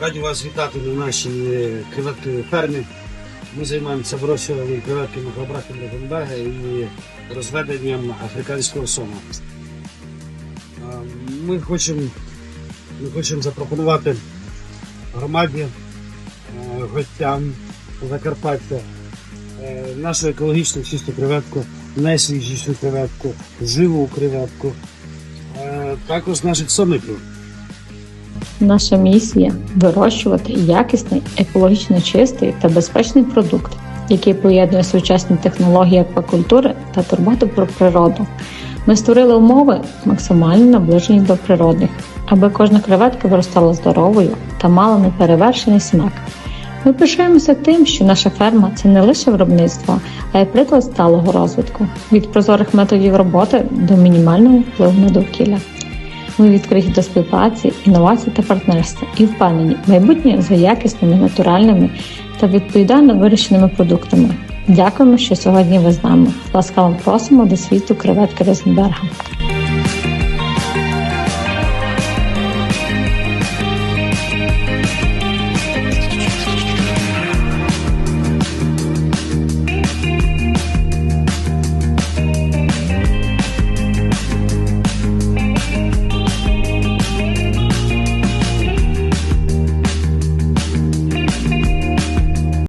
Раді вас вітати на нашій е, креветковій фермі. Ми займаємося вирощуванням креветки Махабраха Драгенберга і розведенням африканського сома. Ми хочемо, ми хочемо запропонувати громаді, е, гостям Закарпаття е, нашу екологічну чисту креветку, найсвіжішу креветку, живу креветку, також наших сомиків. Наша місія вирощувати якісний, екологічно чистий та безпечний продукт, який поєднує сучасні технології аквакультури та турботу про природу. Ми створили умови максимально наближені до природних, аби кожна креветка виростала здоровою та мала неперевершений смак. Ми пишаємося тим, що наша ферма це не лише виробництво, а й приклад сталого розвитку від прозорих методів роботи до мінімального впливу на довкілля. Ми відкриті до співпраці, інновацій та партнерства і впевнені майбутнє за якісними, натуральними та відповідально вирішеними продуктами. Дякуємо, що сьогодні ви з нами. Ласкаво просимо до світу креветки Розенберга.